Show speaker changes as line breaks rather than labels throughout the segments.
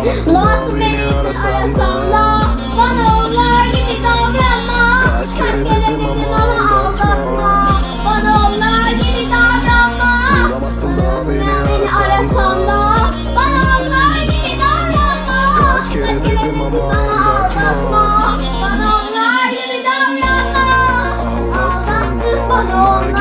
Bulamazsın, bulamazsın beni arasam da. Bana onlar gibi davranma. Kaç kere
dedim
ama aldatma. Bana
onlar gibi
davranma. Bulamazsın da
beni arasam da. Bana onlar
gibi davranma. Kaç kere dedim ama
aldatma.
Bana
onlar
gibi davranma.
Aldattın bana onlar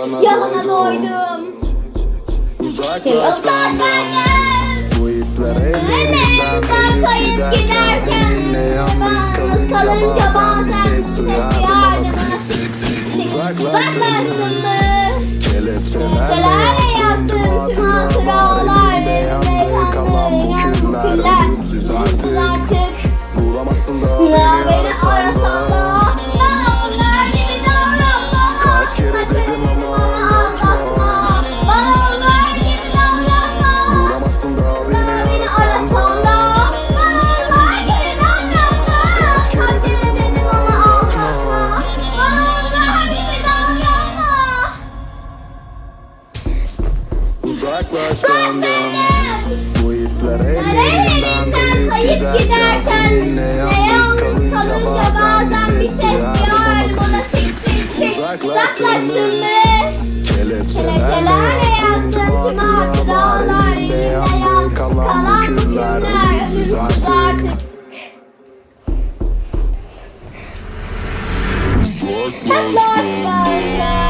yalana,
yalana
doydum
doydum
Uzaklaş benden Bu ipler
ellerinden kayıp giderken
Seninle yalnız kalınca bazen bir ses duyardım. ama sık sık sık
Uzaklaştın
mı? Kelepçelerle yazdığım tüm hatıralar elimde Kalan bu küller ölümsüz artık. Bulamazsın da beni arasan da Uzaklaş benden Bu ipler Ellerinden kayıp giderken Seninle yalnız kalınca bazen bir ses duyardım ama sık sık sık uzaklaştın mı? Kelepçelerle yazdığım tüm hatıralar elimde yandı Kalan küller ölümsüz artık. Uzaklaştın. Mı?